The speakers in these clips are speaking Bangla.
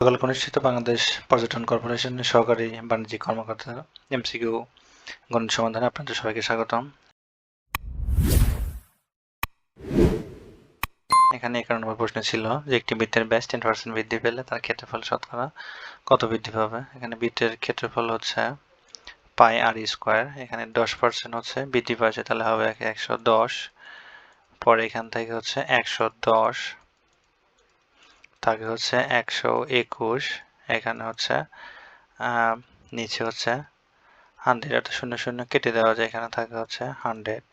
সকাল অনুষ্ঠিত বাংলাদেশ পর্যটন কর্পোরেশনের সহকারী বাণিজ্যিক কর্মকর্তা, এমসিকিউ গণিত সমাধানে আপনাদের সবাইকে স্বাগতম। এখানে একান্ন নম্বর প্রশ্ন ছিল যে একটি বৃত্তের ব্যাস টেন পার্সেন্ট বৃদ্ধি পেলে তার ক্ষেত্রফল শতকরা কত বৃদ্ধি পাবে? এখানে বৃত্তের ক্ষেত্রফল হচ্ছে পাই আর স্কোয়ার, এখানে দশ পার্সেন্ট হচ্ছে বৃদ্ধি পাচ্ছে, তাহলে হবে একশো দশ, পরে এখান থেকে হচ্ছে একশো দশ। থাকে হচ্ছে একশো একুশ, এখানে হচ্ছে নিচে হচ্ছে হান্ড্রেড অর্থাৎ শূন্য শূন্য কেটে দেওয়া যায়, এখানে থাকে হচ্ছে হান্ড্রেড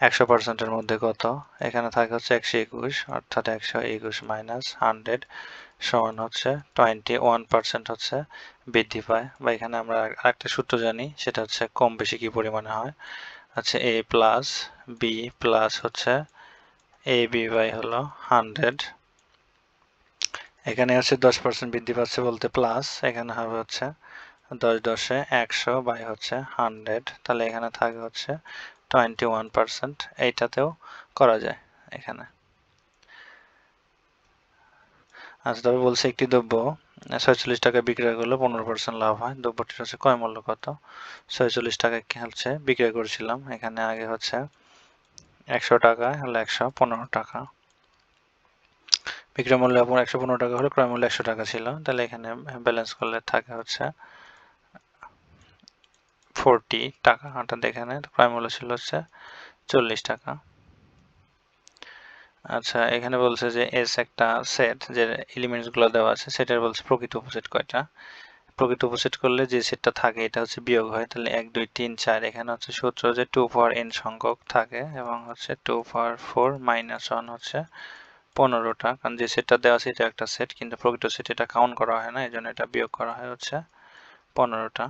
একশো পার্সেন্টের মধ্যে কত? এখানে থাকে হচ্ছে একশো একুশ, অর্থাৎ একশো একুশ মাইনাস হান্ড্রেড সমান হচ্ছে টোয়েন্টি ওয়ান পার্সেন্ট হচ্ছে বৃদ্ধি পায়। বা এখানে আমরা আরেকটা সূত্র জানি, সেটা হচ্ছে কম বেশি কি পরিমাণে হয়? আচ্ছা এ প্লাস বি প্লাস হচ্ছে এ বি বাই হলো হান্ড্রেড এখানে হচ্ছে দশ পার্সেন্ট বৃদ্ধি পাচ্ছে বলতে প্লাস এখানে হবে হচ্ছে দশ দশে একশো বাই হচ্ছে হান্ড্রেড তাহলে এখানে থাকে হচ্ছে টোয়েন্টি ওয়ান পার্সেন্ট এইটাতেও করা যায় এখানে। আচ্ছা তবে বলছে একটি দ্রব্য, ছয়চল্লিশ টাকা বিক্রয় করলে পনেরো পার্সেন্ট লাভ হয়, দ্রব্যটির হচ্ছে কয় মূল্য কত? ছয়চল্লিশ টাকা হচ্ছে? বিক্রয় করেছিলাম, এখানে আগে হচ্ছে একশো টাকা হলে একশো পনেরো টাকা। বিক্রয় মূল্য একশো পনেরো টাকা হলে ক্রয় মূল্য একশো টাকা ছিল। তাহলে এখানে ব্যালেন্স করলে থাকে হচ্ছে ফোরটি টাকা। অর্থাৎ এখানে ক্রয় মূল্য ছিল হচ্ছে চল্লিশ টাকা। আচ্ছা এখানে বলছে যে এস একটা সেট যে এলিমেন্টসগুলো দেওয়া আছে, সেটার বলছে প্রকৃত উপসেট কয়টা? প্রকৃত উপসেট করলে যে সেটটা থাকে, এটা হচ্ছে বিয়োগ হয়। তাহলে এক, দুই, তিন, চার, এখানে হচ্ছে সূত্র যে টু ফর এন সংখ্যক থাকে এবং হচ্ছে two for four minus one হচ্ছে পনেরোটা, কারণ যে সেটটা দেওয়া আছে এটা একটা সেট কিন্তু প্রকৃত সেট এটা কাউন্ট করা হয় না এই জন্য এটা বিয়োগ করা হয় হচ্ছে পনেরোটা।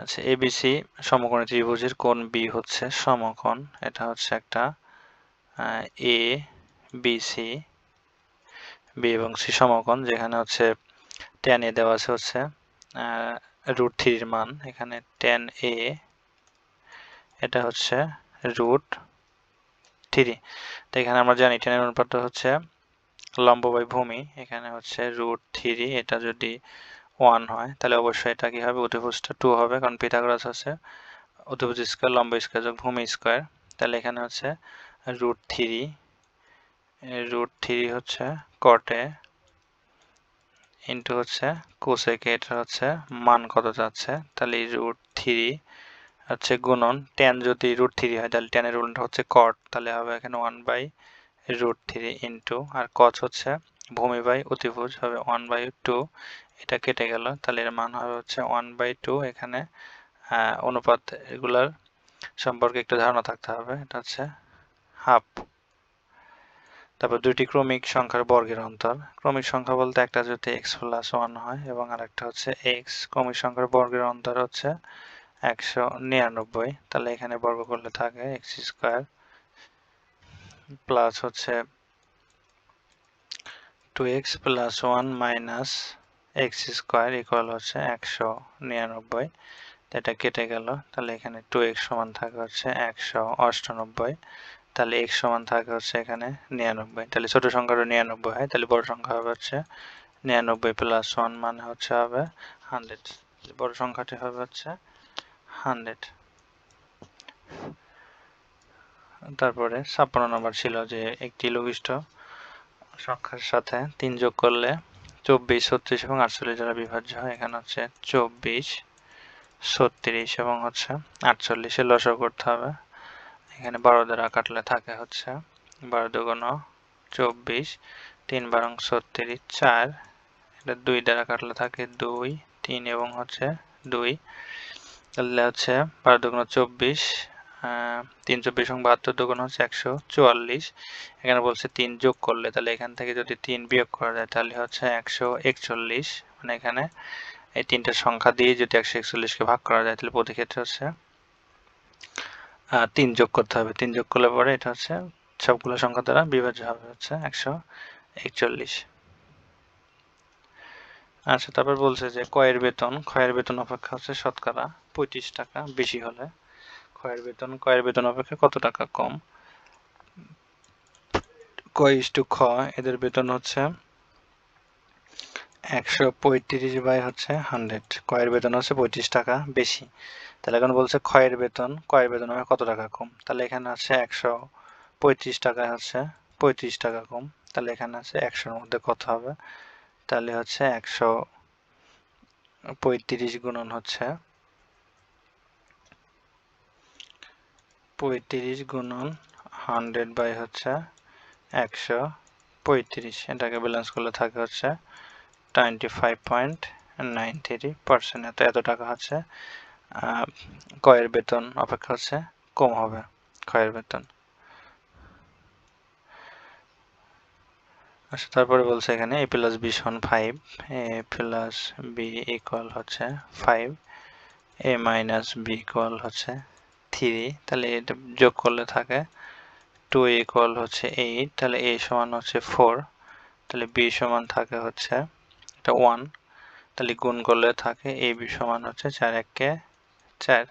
আচ্ছা এবিসি সমকোণ ত্রিভুজের কোণ বি হচ্ছে সমকোণ, এটা হচ্ছে একটা এ বিসি বি এবং সি সমকোণ, যেখানে হচ্ছে টেন এ দেওয়া আছে হচ্ছে রুট থ্রির মান, এখানে টেন এ এটা হচ্ছে রুট থ্রি। তো এখানে আমরা জানি টেনের অনুপাত হচ্ছে লম্ব বাই ভূমি। এখানে হচ্ছে রুট থ্রি, এটা যদি ওয়ান হয়, তাহলে অবশ্যই এটা কি হবে? অতিভুজটা টু হবে, কারণ পিথাগোরাস আছে। অতিভুজ স্কোয়ার, লম্ব স্কোয়ার যোগ ভূমি স্কোয়ার। তাহলে এখানে হচ্ছে রুট থ্রি। রুট থ্রি হচ্ছে কটে ইন্টু হচ্ছে কোসেকে, এটা হচ্ছে মান কত যাচ্ছে? তাহলে রুট থ্রি হচ্ছে গুণন টেন যদি রুট থ্রি হয়, তাহলে টেনের রুলটা হচ্ছে কট তাহলে হবে এখানে one by root three into আর কচ হচ্ছে ভূমি বাই অতিভুজ, হবে ওয়ান বাই টু এটা কেটে গেল, তাহলে এর মান হবে হচ্ছে ওয়ান বাই টু এখানে অনুপাত এগুলার সম্পর্কে একটু ধারণা থাকতে হবে, এটা হচ্ছে হাফ তারপর দুইটি ক্রমিক সংখ্যার বর্গের অন্তর, ক্রমিক সংখ্যা বলতে একটা যদি এক্স প্লাস ওয়ান হয়, এবং আরেকটা হচ্ছে এক্স ক্রমিক সংখ্যার বর্গের অন্তর হচ্ছে একশো নিরানব্বই। তাহলে এখানে বর্গ করলে থাকে এক্স স্কোয়ার প্লাস হচ্ছে two x plus one minus x square equal হচ্ছে একশো নিরানব্বই। এটা কেটে গেল। তাহলে এখানে টু এক্স সমান থাকে হচ্ছে একশো অষ্টানব্বই। তাহলে এক্স সমান থাকে হচ্ছে এখানে নিরানব্বই। তাহলে ছোট সংখ্যাটা নিরানব্বই হয়। তাহলে বড় সংখ্যা হবে হচ্ছে নিরানব্বই প্লাস ওয়ান মানে হচ্ছে হবে হান্ড্রেড। বড় সংখ্যাটি হবে হচ্ছে হান্ড্রেড। তারপরে ছাপ্পান্ন নম্বর ছিল যে একটি লঘিষ্ঠ সংখ্যার সাথে তিন যোগ করলে চব্বিশ, ছত্রিশ এবং আটচল্লিশ দ্বারা বিভাজ্য হয়। এখানে হচ্ছে চব্বিশ, ছত্রিশ এবং হচ্ছে আটচল্লিশে লসও করতে হবে। এখানে বারো দ্বারা কাটলে থাকে হচ্ছে বারো দুগুণ চব্বিশ, তিন বারং ছত্রিশ, চার। এটা দুই দ্বারা কাটলে থাকে দুই, তিন এবং হচ্ছে দুই। তাহলে হচ্ছে বারো দুগুণ চব্বিশ তিন চব্বিশ এবং বাহাত্তর দুগুণ হচ্ছে একশো চুয়াল্লিশ। এখানে বলছে তিন যোগ করলে তাহলে এখান থেকে যদি তিন বিয়োগ করা যায় তাহলে হচ্ছে একশো একচল্লিশ। মানে এখানে এই তিনটা সংখ্যা দিয়ে যদি একশো একচল্লিশকে ভাগ করা যায় তাহলে প্রতি ক্ষেত্রে হচ্ছে তিন যোগ করতে হবে। তিন যোগ করলে পরে এটা হচ্ছে সবগুলো সংখ্যা দ্বারা বিভাজ্য হবে হচ্ছে একশো একচল্লিশ। আচ্ছা তারপর বলছে যে, কয়ের বেতন, ক্ষয়ের বেতন অপেক্ষা হচ্ছে শতকরা পঁয়ত্রিশ টাকা বেশি হলে। ক্ষয়ের বেতন, কয়ের বেতন অপেক্ষা কত টাকা কম? কয় ইস টু খ, এদের বেতন হচ্ছে একশো পঁয়ত্রিশ বাই হচ্ছে হান্ড্রেড। কয়ের বেতন হচ্ছে পঁয়ত্রিশ টাকা বেশি। তাহলে এখন বলছে ক্ষয়ের বেতন, কয়ের বেতন হবে কত টাকা কম? তাহলে এখানে আছে একশো পঁয়ত্রিশ টাকায় হচ্ছে পঁয়ত্রিশ টাকা কম। তাহলে এখানে আছে একশোর মধ্যে কত হবে? তাহলে হচ্ছে একশো পঁয়ত্রিশ গুণন হচ্ছে পঁয়ত্রিশ গুণন হান্ড্রেড বাই হচ্ছে একশো পঁয়ত্রিশ। এটাকে ব্যালেন্স করলে থাকে হচ্ছে twenty five point nine three percent এত এত টাকা হচ্ছে কয়ের বেতন অপেক্ষা হচ্ছে কম হবে ক্ষয়ের বেতন। আচ্ছা তারপরে বলছে এখানে এ প্লাস বি সমান five A plus B equal হচ্ছে five A minus B equal হচ্ছে থ্রি তাহলে এটা যোগ করলে থাকে টু ইকুয়াল হচ্ছে এইট তাহলে এ সমান হচ্ছে ফোর তাহলে বি সমান থাকে হচ্ছে এটা ওয়ান তাহলে গুণ করলে থাকে এ বি সমান হচ্ছে চার এককে চার।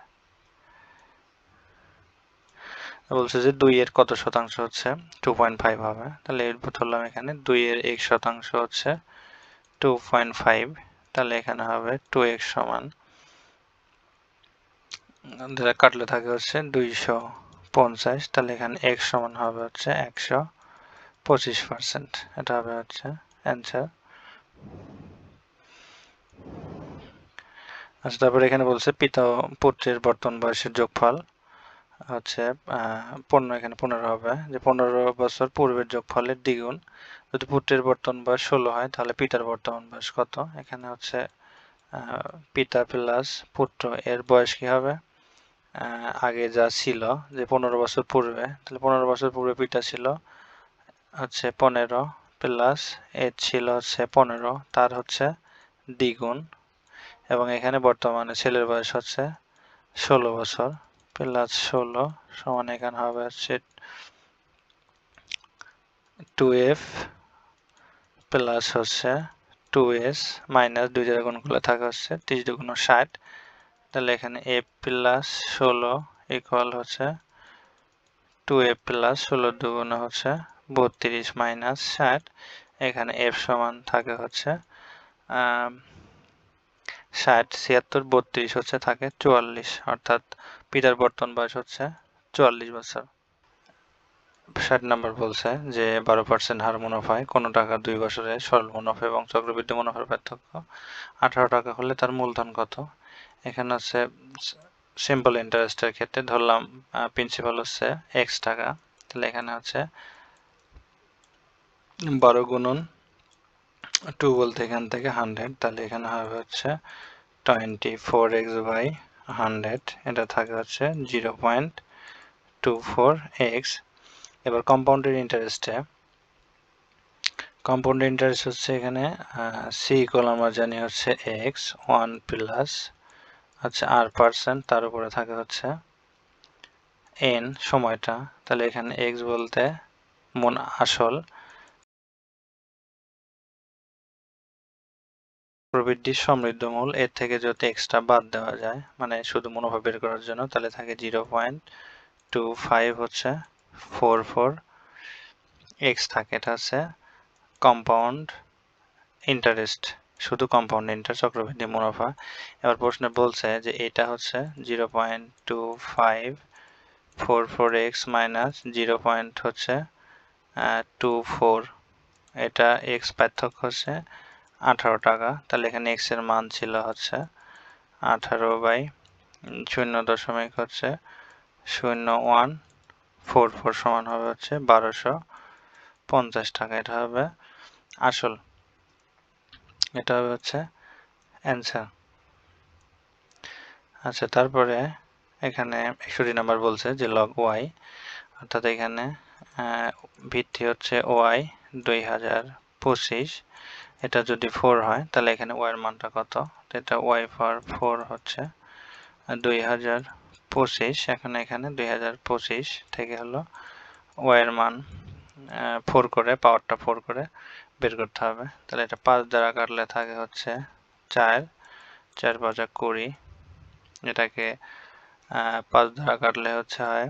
বলছে যে দুই এর কত শতাংশ হচ্ছে? টু পয়েন্ট ফাইভ হবে। তাহলে এর ধরলাম এখানে দুই এর এক শতাংশ হচ্ছে টু পয়েন্ট ফাইভ তাহলে এখানে হবে টু এক্স সমান কাটলে থাকে হচ্ছে দুইশো পঞ্চাশ, তাহলে এখানে এক্স সমান হবে হচ্ছে একশো পঁচিশ পার্সেন্ট এটা হবে হচ্ছে অ্যান্সার আচ্ছা তারপরে এখানে বলছে পিতা পুত্রের বর্তমান বয়সের যোগফল। হচ্ছে পনেরো এখানে পনেরো হবে। যে পনেরো বছর পূর্বের যোগফলের দ্বিগুণ। যদি পুত্রের বর্তমান বয়স ষোলো হয়, তাহলে পিতার বর্তমান বয়স কত? এখানে হচ্ছে পিতা প্লাস পুত্র। এর বয়স কি হবে? আগে যা ছিল, যে পনেরো বছর পূর্বে। তাহলে পনেরো বছর পূর্বে পিতা ছিল হচ্ছে পনেরো প্লাস এর ছিল হচ্ছে পনেরো। তার হচ্ছে দ্বিগুণ। এবং এখানে বর্তমানে ছেলের বয়স হচ্ছে ষোলো বছর। প্লাস ষোলো সমান এখানে হবে হচ্ছে টু এফ প্লাস হচ্ছে টু এস মাইনাস দুই জায়গায় গুণ করলে থাকে হচ্ছে তিরিশ দুগুণ ষাট। তাহলে এখানে এফ প্লাস ষোলো ইকুয়াল হচ্ছে টু এফ প্লাস ষোলো দুগুণ হচ্ছে বত্রিশ মাইনাস ষাট। এখানে এফ সমান থাকে হচ্ছে ষাট, ছিয়াত্তর, বত্রিশ হচ্ছে থাকে চুয়াল্লিশ, অর্থাৎ পিতার বর্তমান বয়স হচ্ছে চুয়াল্লিশ বছর। ষাট নাম্বার বলছে যে বারো পার্সেন্ট হার মুনাফায় কোনো টাকা দুই বছরে সরল মুনাফা এবং চক্রবৃদ্ধি মুনাফার পার্থক্য। আঠারো টাকা হলে তার মূলধন কত? এখানে হচ্ছে সিম্পল ইন্টারেস্টের ক্ষেত্রে ধরলাম প্রিন্সিপাল হচ্ছে এক্স টাকা। তাহলে এখানে হচ্ছে বারো গুণন টু বলতে এখান থেকে হান্ড্রেড, তাহলে এখানে হবে হচ্ছে twenty four x by hundred, এটা থাকে হচ্ছে zero point two four x. এবার কম্পাউন্ডেড ইন্টারেস্টে কম্পাউন্ড ইন্টারেস্ট হচ্ছে এখানে সি ইকুয়াল আমরা জানি হচ্ছে এক্স, ওয়ান প্লাস আচ্ছা আর পার্সেন্ট, তার উপরে থাকে হচ্ছে এন সময়টা। তাহলে এখানে এক্স বলতে মন আসল। প্রবৃদ্ধির সমৃদ্ধ মূল, এর থেকে যদি এক্সট্রা বাদ দেওয়া যায় মানে শুধু মুনাফা বের করার জন্য, তাহলে থাকে জিরো পয়েন্ট টু ফাইভ হচ্ছে ফোর ফোর এক্স থাকে, এটা হচ্ছে কম্পাউন্ড ইন্টারেস্ট শুধু কম্পাউন্ড ইন্টারেস্ট চক্রবৃদ্ধি মুনাফা। এবার প্রশ্নে বলছে যে এটা হচ্ছে zero point two five four four x minus zero point হচ্ছে টু ফোর এটা এক্স পার্থক্য হচ্ছে আঠারো টাকা। তাহলে এখানে এক্সের মান ছিল হচ্ছে আঠারো বাই শূন্য দশমিক হচ্ছে শূন্য ওয়ান ফোর ফোর সমান হবে হচ্ছে বারোশো পঞ্চাশ টাকা। এটা হবে আসল। এটা হবে হচ্ছে অ্যান্সার আচ্ছা তারপরে এখানে একষট্টি নাম্বার বলছে যে লগ ওয়াই অর্থাৎ এখানে ভিত্তি হচ্ছে ওয়াই দুই হাজার পঁচিশ। এটা যদি ফোর হয়, তাহলে এখানে ওয়াইয়ের মানটা কত? এটা ওয়াই ফর ফোর হচ্ছে দুই হাজার পঁচিশ। এখানে এখানে দুই হাজার পঁচিশ থেকে হলো ওয়াইয়ের মান ফোর করে পাওয়ারটা ফোর করে বের করতে হবে। তাহলে এটা পাঁচ দ্বারা কাটলে থাকে হচ্ছে চার চার পাঁচা কুড়ি। এটাকে পাঁচ দ্বারা কাটলে হচ্ছে হয়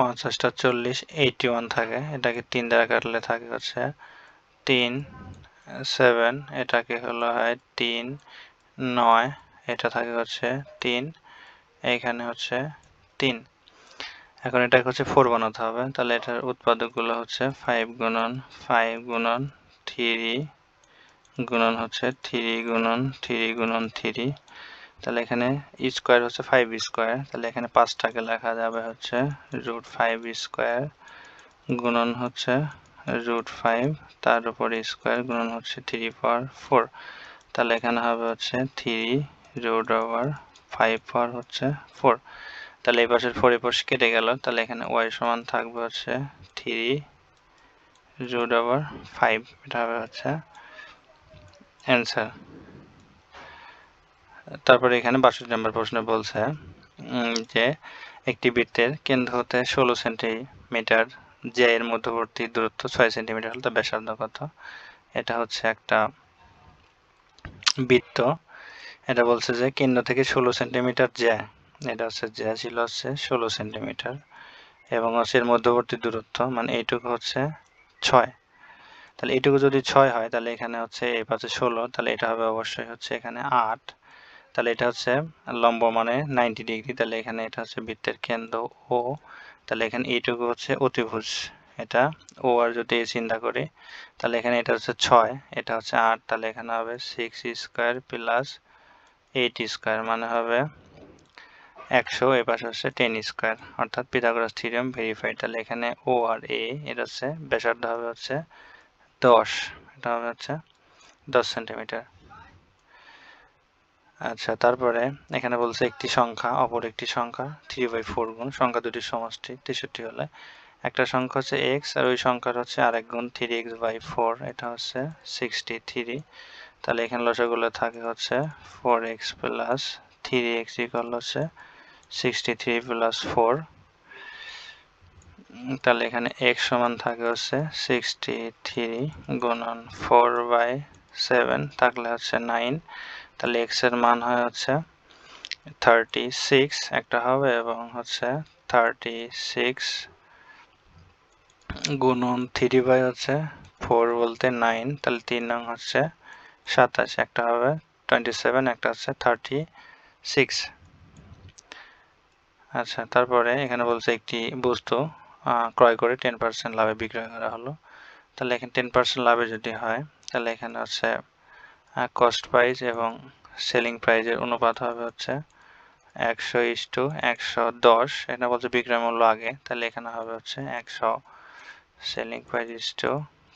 পঞ্চাশটা চল্লিশ এইটি ওয়ান থাকে। এটাকে তিন দ্বারা কাটলে থাকে হচ্ছে তিন সেভেন এটাকে হলো হয় তিন, নয়, এটা থাকে হচ্ছে তিন এইখানে হচ্ছে তিন। এখন এটাকে হচ্ছে ফোর বানাতে হবে। তাহলে এটার উৎপাদকগুলো হচ্ছে ফাইভ গুণন ফাইভ গুণন থ্রি গুণন হচ্ছে থ্রি গুণন থ্রি গুণন থ্রি তাহলে এখানে স্কোয়ার হচ্ছে ফাইভ স্কোয়ার তাহলে এখানে পাঁচটাকে লেখা যাবে হচ্ছে রুট ফাইভ স্কোয়ার গুণন হচ্ছে রুট ফাইভ তার উপর স্কোয়ার গুণন হচ্ছে থ্রি পাওয়ার ফোর তাহলে এখানে হবে হচ্ছে three root over five power হচ্ছে ফোর তাহলে এই পাশের ফোর এই কেটে গেল, তাহলে এখানে ওয়াই সমান থাকবে হচ্ছে থ্রি রুট ওভার ফাইভ এটা হবে হচ্ছে অ্যান্সার তারপরে এখানে বাষট্টি নম্বর প্রশ্ন বলছে যে একটি বৃত্তের কেন্দ্র হতে ষোলো সেন্টিমিটার যে এর মধ্যবর্তী দূরত্ব ছয় সেন্টিমিটার হলে ব্যাসার্ধ কত? এটা হচ্ছে একটা বৃত্ত। এটা বলছে যে কেন্দ্র থেকে ষোলো সেন্টিমিটার জ্যা এটা হচ্ছে জ্যা ছিল হচ্ছে ষোলো সেন্টিমিটার, এবং হচ্ছে এর মধ্যবর্তী দূরত্ব মানে এইটুকু হচ্ছে ছয়। তাহলে এইটুকু যদি ছয় হয়, তাহলে এখানে হচ্ছে এই পাশে ষোলো, তাহলে এটা হবে অবশ্যই হচ্ছে এখানে আট। তাহলে এটা হচ্ছে লম্ব মানে নাইনটি ডিগ্রি তাহলে এখানে এটা হচ্ছে বৃত্তের কেন্দ্র ও তাহলে এখানে এইটুকু হচ্ছে অতিভুজ। এটা ও আর যদি চিন্তা করি, তাহলে এখানে এটা হচ্ছে ছয়, এটা হচ্ছে আট, তাহলে এখানে হবে six square plus eight square মানে হবে একশো, এ পাশে হচ্ছে টেন স্কোয়ার অর্থাৎ পিথাগোরাস থিওরেম ভেরিফাইড, তাহলে এখানে ও আর এ এটা হচ্ছে ব্যাসার্ধ হবে হচ্ছে দশ, এটা হবে হচ্ছে দশ সেন্টিমিটার। আচ্ছা তারপরে এখানে বলছে একটি সংখ্যা, অপর একটি সংখ্যা থ্রি বাই ফোর গুণ, সংখ্যা দুটির সমষ্টি, তেষট্টি হলে। একটা সংখ্যা হচ্ছে এক্স আর ওই সংখ্যার হচ্ছে আরেক গুণ থ্রি এক্স বাই ফোর এটা হচ্ছে সিক্সটি থ্রি তাহলে এখানে লসাগুলো থাকে হচ্ছে four x plus three x equal হচ্ছে সিক্সটি থ্রি প্লাস ফোর তাহলে এখানে এক্স সমান থাকে হচ্ছে সিক্সটি থ্রি গুণন ফোর বাই সেভেন থাকলে হচ্ছে নাইন তাহলে এক্সের মান হয় হচ্ছে থার্টি সিক্স একটা হবে এবং হচ্ছে থার্টি সিক্স গুণন থ্রি বাই হচ্ছে ফোর বলতে নাইন তাহলে তিন নং হচ্ছে সাতাশ, একটা হবে টোয়েন্টি সেভেন একটা হচ্ছে থার্টি সিক্স আচ্ছা তারপরে এখানে বলছে একটি বস্তু ক্রয় করে টেন পার্সেন্ট লাভে বিক্রয় করা হলো। তাহলে এখানে টেন পার্সেন্ট লাভে যদি হয়, তাহলে এখানে হচ্ছে কস্ট প্রাইস এবং সেলিং প্রাইজের অনুপাত হবে হচ্ছে একশো ইস টু একশো দশ। এটা বলছে বিক্রয় মূল্য আগে। তাহলে এখানে হবে হচ্ছে একশো selling price is two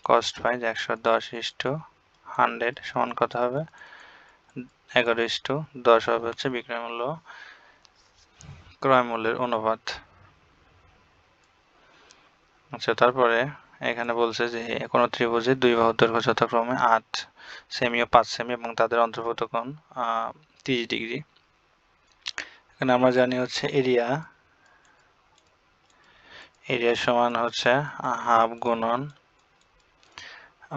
cost price একশো দশ ইস টু হান্ড্রেড সমান কত হবে? এগারো ইস টু দশ হবে হচ্ছে বিক্রয় মূল্য, ক্রয় মূল্যের অনুপাত। আচ্ছা তারপরে এখানে বলছে যে কোনো ত্রিভুজের দুই বাহুর দৈর্ঘ্য যথাক্রমে আট সেমি ও পাঁচ সেমি এবং তাদের অন্তর্ভুক্ত কোণ তিরিশ ডিগ্রি। এখানে আমরা জানি হচ্ছে এরিয়া। এরিয়া সমান হচ্ছে হাফ গুণন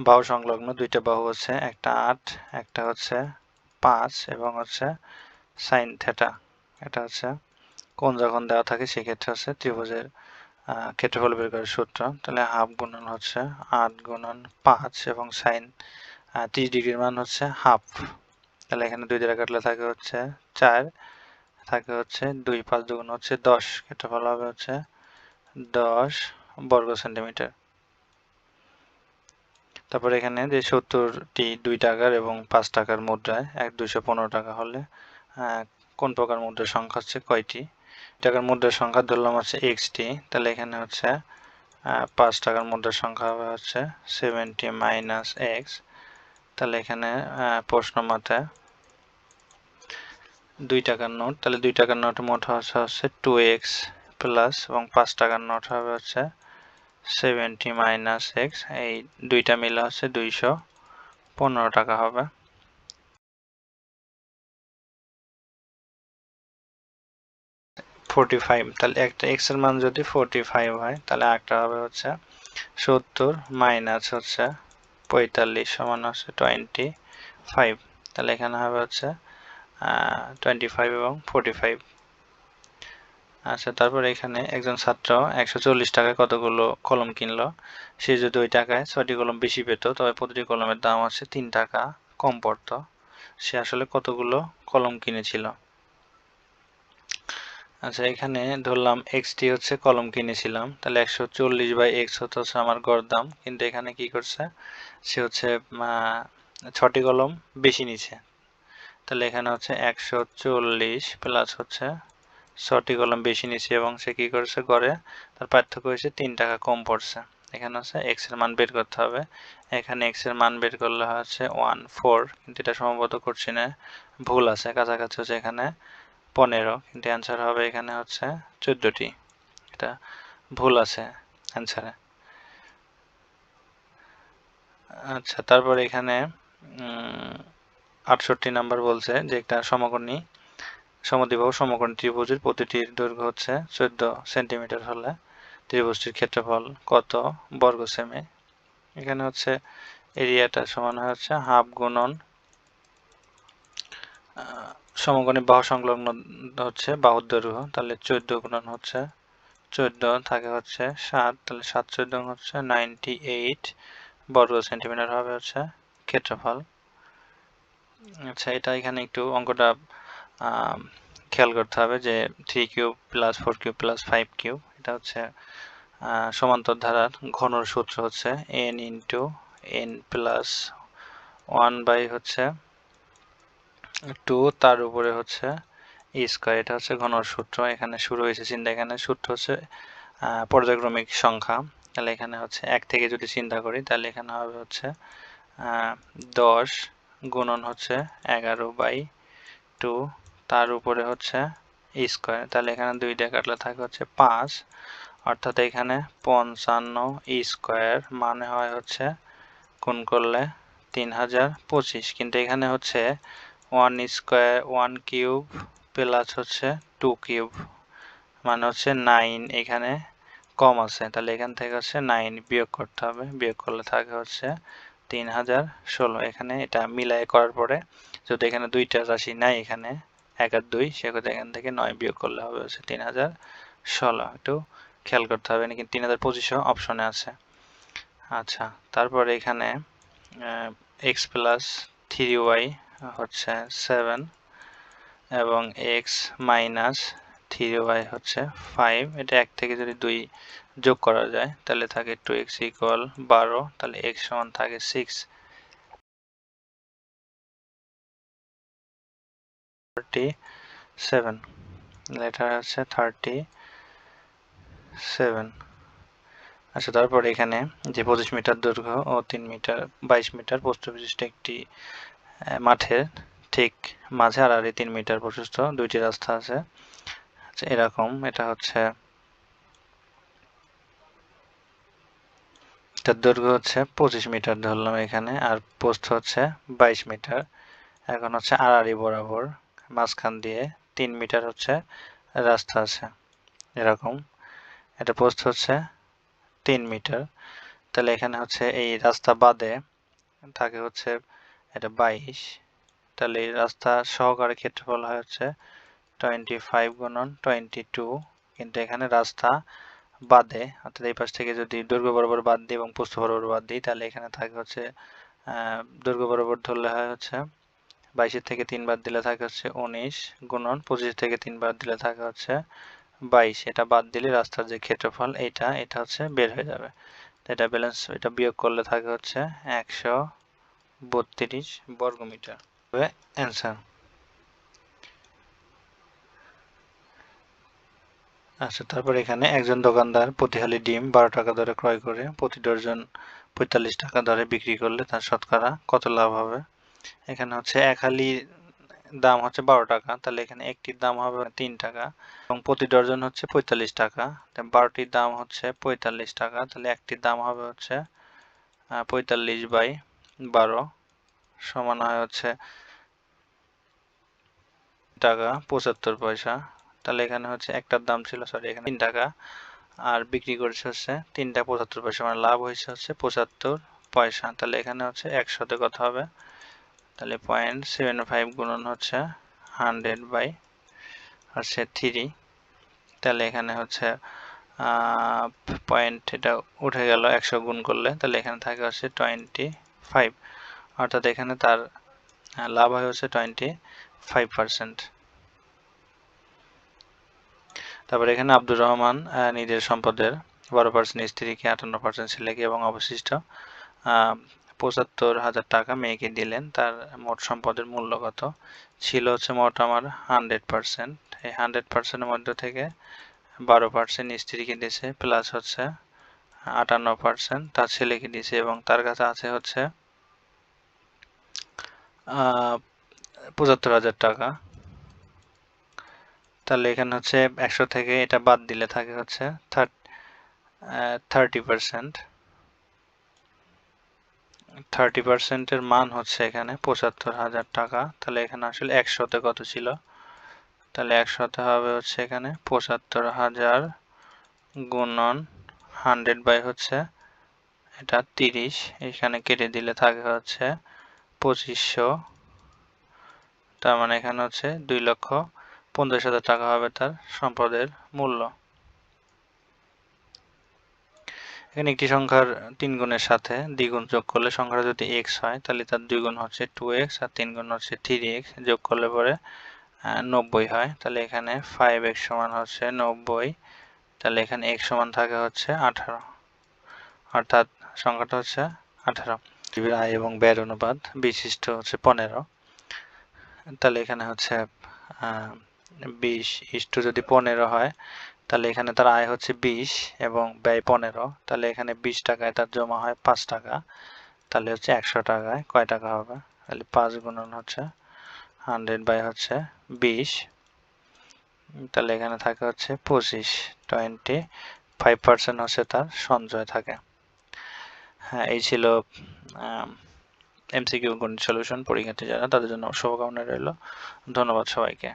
বাহু সংলগ্ন দুইটা বাহু হচ্ছে একটা আট, একটা হচ্ছে পাঁচ এবং হচ্ছে সাইন থেটা এটা হচ্ছে কোন যখন দেওয়া থাকে, সেক্ষেত্রে হচ্ছে ত্রিভুজের ক্ষেত্রফল বের করার সূত্র, তাহলে হাফ গুণন হচ্ছে আট গুণন পাঁচ এবং সাইন তিরিশ ডিগ্রির মান হচ্ছে হাফ তাহলে এখানে দুই দ্বারা কাটলে থাকে হচ্ছে চার, থাকে হচ্ছে দুই পাঁচ দুগুণ হচ্ছে দশ, ক্ষেত্রফল হবে হচ্ছে দশ বর্গ সেন্টিমিটার তারপর এখানে যে সত্তরটি দুই টাকার এবং পাঁচ টাকার মুদ্রায় এক দুইশো পনেরো টাকা হলে কোন প্রকার মুদ্রার সংখ্যা হচ্ছে কয়টি? টাকার মুদ্রার সংখ্যা ধরলাম হচ্ছে এক্সটি তাহলে এখানে হচ্ছে পাঁচ টাকার মুদ্রার সংখ্যা হবে হচ্ছে সেভেন্টি মাইনাস এক্স তাহলে এখানে প্রশ্ন মতে দুই টাকার নোট, তাহলে দুই টাকার নোট মোট হচ্ছে হচ্ছে টু এক্স প্লাস এবং পাঁচ টাকার নোট হবে হচ্ছে সেভেন্টি মাইনাস এক্স এই দুইটা মিলে হচ্ছে দুইশো পনেরো টাকা হবে। ফোরটি ফাইভ তাহলে একটা এক্সের মান যদি ফোরটি ফাইভ হয়, তাহলে একটা হবে হচ্ছে সত্তর মাইনাস হচ্ছে পঁয়তাল্লিশ সমান হচ্ছে টোয়েন্টি ফাইভ তাহলে এখানে হবে হচ্ছে টোয়েন্টি ফাইভ এবং ফোরটি ফাইভ আচ্ছা তারপর এখানে একজন ছাত্র একশো চল্লিশ টাকায় কতগুলো কলম কিনলো? সে যদি ওই টাকায় ছয়টি কলম বেশি পেত, তবে প্রতিটি কলমের দাম হচ্ছে তিন টাকা কম পড়তো। সে আসলে কতগুলো কলম কিনেছিল? আচ্ছা এখানে ধরলাম এক্সটি হচ্ছে কলম কিনেছিলাম। তাহলে একশো চল্লিশ বাই এক্স হচ্ছে আমার গড় দাম। কিন্তু এখানে কি করছে? সে হচ্ছে ছটি কলম বেশি নিছে তাহলে এখানে হচ্ছে একশো চল্লিশ প্লাস হচ্ছে ছটি কলম বেশি নিছে এবং সে কি করছে গড়ে? তার পার্থক্য হয়েছে তিন টাকা কম পড়ছে। এখানে হচ্ছে এক্সের মান বের করতে হবে। এখানে এক্সের মান বের করলে হচ্ছে ওয়ান ফোর। কিন্তু এটা সম্ভবত করছি না। ভুল আছে, কাছাকাছি হচ্ছে এখানে। পনেরো। কিন্তু অ্যান্সার হবে এখানে হচ্ছে চোদ্দোটি। এটা ভুল আছে অ্যান্সারে আচ্ছা তারপর এখানে আটষট্টি নাম্বার বলছে যে একটা সমকর্ণী সমদ্বিবাহু সমকোণী ত্রিভুজের প্রতিটির দৈর্ঘ্য হচ্ছে চোদ্দ সেন্টিমিটার হলে ত্রিভুজটির ক্ষেত্রফল কত বর্গ সেমি? এখানে হচ্ছে এরিয়াটা সমান হচ্ছে হাফ গুণন সমকোণী বাহু সংলগ্ন হচ্ছে বাহুর দৈর্ঘ্য, তাহলে চোদ্দ গুণন হচ্ছে, চোদ্দ থাকে হচ্ছে সাত, তাহলে সাত চোদ্দ হচ্ছে নাইনটি এইট বর্গ সেন্টিমিটার হবে হচ্ছে ক্ষেত্রফল। আচ্ছা এটা এখানে একটু অঙ্কটা খেয়াল করতে হবে যে three cube plus four cube plus five cube এটা হচ্ছে সমান্তর ধারার ঘনর সূত্র হচ্ছে n into n plus one by হচ্ছে টু, তার উপরে হচ্ছে ই স্কোয়ার এটা হচ্ছে ঘনর সূত্র এখানে শুরু হয়েছে চিন্তা, এখানে সূত্র হচ্ছে পর্যায়ক্রমিক সংখ্যা। তাহলে এখানে হচ্ছে এক থেকে যদি চিন্তা করি, তাহলে এখানে হবে হচ্ছে দশ গুণন হচ্ছে এগারো বাই টু, তার উপরে হচ্ছে স্কোয়ার তাহলে এখানে দুইটা কাটলে থাকে হচ্ছে পাঁচ। অর্থাৎ এখানে পঞ্চান্ন স্কোয়ার মানে হয় হচ্ছে কোন করলে তিন হাজার পঁচিশ। কিন্তু এখানে হচ্ছে one square one cube plus হচ্ছে টু কিউব মানে হচ্ছে নাইন এখানে কম আছে। তাহলে এখান থেকে হচ্ছে নাইন বিয়োগ করতে হবে। বিয়োগ করলে থাকে হচ্ছে তিন হাজার ষোলো। এখানে এটা মিলাই করার পরে যদি এখানে দুইটা রাশি নাই, এখানে এক আর দুই, সেক্ষেত্রে এখান থেকে নয় বিয়োগ করলে হবে হচ্ছে তিন হাজার ষোলো। একটু খেয়াল করতে হবে কিন্তু তিন হাজার পঁচিশও অপশনে আছে। আচ্ছা তারপরে এখানে এক্স প্লাস থ্রি ওয়াই হচ্ছে সেভেন এবং এক্স মাইনাস থ্রি ওয়াই হচ্ছে ফাইভ এটা এক থেকে যদি দুই যোগ করা যায়, তাহলে থাকে টু এক্স ইকুয়াল বারো, তাহলে এক্স সমান থাকে সিক্স থার্টি সেভেন লেটার আছে থার্টি সেভেন আচ্ছা তারপর এখানে যে পঁচিশ মিটার দৈর্ঘ্য ও তিন মিটার, বাইশ মিটার পোস্ট বিশিষ্ট একটি মাঠের ঠিক মাঝে আড়াআড়ি তিন মিটার প্রশস্ত দুইটি রাস্তা আছে। আচ্ছা এরকম এটা হচ্ছে এটার দৈর্ঘ্য হচ্ছে পঁচিশ মিটার ধরলাম এখানে, আর পোস্ট হচ্ছে বাইশ মিটার। এখন হচ্ছে আড়াআড়ি বরাবর মাঝখান দিয়ে তিন মিটার হচ্ছে রাস্তা আছে, এরকম। এটা পোস্ট হচ্ছে তিন মিটার। তাহলে এখানে হচ্ছে এই রাস্তা বাদে থাকে হচ্ছে এটা বাইশ। তাহলে এই রাস্তা সহকারে ক্ষেত্রফল হচ্ছে টোয়েন্টি ফাইভ গুণন টোয়েন্টি টু কিন্তু এখানে রাস্তা বাদে, অর্থাৎ এই পাশ থেকে যদি দৈর্ঘ্য বরাবর বাদ দিই এবং পোস্ত বরাবর বাদ দিই, তাহলে এখানে থাকে হচ্ছে দৈর্ঘ্য বরাবর ধরলে হয় হচ্ছে বাইশের থেকে তিন বার দিলে থাকে হচ্ছে উনিশ গুণন পঁচিশ থেকে তিন বার দিলে থাকে হচ্ছে বাইশ। এটা বাদ দিলে রাস্তার যে ক্ষেত্রফল, এটা এটা হচ্ছে বের হয়ে যাবে। এটা ব্যালেন্স এটা বিয়োগ করলে থাকে হচ্ছে একশো বত্রিশ বর্গমিটার। অ্যান্সার আচ্ছা তারপর এখানে একজন দোকানদার প্রতি হালি ডিম বারো টাকা দরে ক্রয় করে, প্রতি ডজন পঁয়তাল্লিশ টাকা দরে বিক্রি করলে তার শতকরা কত লাভ হবে? এখানে হচ্ছে এক হালি দাম হচ্ছে বারো টাকা, তাহলে এখানে একটির দাম হবে তিন টাকা এবং প্রতি ডজন হচ্ছে পঁয়তাল্লিশ টাকা। বারোটির দাম হচ্ছে পঁয়তাল্লিশ টাকা, তাহলে একটির দাম হবে হচ্ছে পঁয়তাল্লিশ বাই বারো সমান হয় হচ্ছে টাকা, পঁচাত্তর পয়সা। তাহলে এখানে হচ্ছে একটার দাম ছিল সরি এখানে তিন টাকা। আর বিক্রি করেছে হচ্ছে তিনটা পঁচাত্তর পয়সা মানে লাভ হয়েছে হচ্ছে পঁচাত্তর পয়সা। তাহলে এখানে হচ্ছে একশোতে কত হবে। তাহলে পয়েন্ট সেভেন ফাইভ গুণন হচ্ছে হান্ড্রেড বাই হচ্ছে থ্রি তাহলে এখানে হচ্ছে পয়েন্ট এটা উঠে গেল, একশো গুণ করলে। তাহলে এখানে থাকে হচ্ছে টোয়েন্টি ফাইভ অর্থাৎ এখানে তার লাভ হয় হচ্ছে টোয়েন্টি ফাইভ পার্সেন্ট তারপর এখানে আব্দুর রহমান নিজের সম্পদের বারো পার্সেন্ট স্ত্রীকে আটান্ন পার্সেন্ট ছেলেকে এবং অবশিষ্ট পঁচাত্তর হাজার টাকা মেয়েকে দিলেন। তার মোট সম্পদের মূল্য কত? ছিল হচ্ছে মোট আমার হান্ড্রেড পার্সেন্ট এই হান্ড্রেড পার্সেন্টের মধ্যে থেকে বারো পার্সেন্ট স্ত্রীকে দিয়েছে প্লাস হচ্ছে আটান্ন পার্সেন্ট তার ছেলেকে দিয়েছে এবং তার কাছে আছে হচ্ছে পঁচাত্তর হাজার টাকা। তাহলে এখানে হচ্ছে একশো থেকে এটা বাদ দিলে থাকে হচ্ছে থার্টি পার্সেন্ট থার্টি পার্সেন্টের মান হচ্ছে এখানে পঁচাত্তর হাজার টাকা। তাহলে এখানে আসলে একশোতে কত ছিল? তাহলে একশোতে হবে হচ্ছে এখানে পঁচাত্তর হাজার গুণন হান্ড্রেড বাই হচ্ছে, এটা তিরিশ, এখানে কেটে দিলে থাকে হচ্ছে পঁচিশশো। তার মানে এখানে হচ্ছে দুই লক্ষ পঞ্চাশ হাজার টাকা হবে তার সম্পদের মূল্য। এখানে একটি সংখ্যার তিন গুণের সাথে দ্বিগুণ যোগ করলে সংখ্যাটা যদি এক্স হয়, তাহলে তার দুই গুণ হচ্ছে টু এক্স আর তিন গুণ হচ্ছে থ্রি এক্স যোগ করলে পরে নব্বই হয়। তাহলে এখানে ফাইভ এক্স সমান হচ্ছে নব্বই। তাহলে এখানে এক্স সমান থাকে হচ্ছে আঠারো। অর্থাৎ সংখ্যাটা হচ্ছে আঠারো। আয় এবং ব্যয়ের অনুপাত বিশিষ্ট হচ্ছে পনেরো। তাহলে এখানে হচ্ছে বিশ ইস্টু যদি পনেরো হয়, তাহলে এখানে তার আয় হচ্ছে বিশ এবং ব্যয় পনেরো। তাহলে এখানে বিশ টাকায় তার জমা হয় পাঁচ টাকা। তাহলে হচ্ছে একশো টাকায় কয় টাকা হবে? তাহলে পাঁচ গুণন হচ্ছে হান্ড্রেড বাই হচ্ছে বিশ। তাহলে এখানে থাকে হচ্ছে পঁচিশ টোয়েন্টি ফাইভ পার্সেন্ট হচ্ছে তার সঞ্চয় থাকে। হ্যাঁ এই ছিল এমসিকিউ গণিত সলিউশন পরীক্ষার্থী যারা তাদের জন্য শুভকামনা রইল। ধন্যবাদ সবাইকে।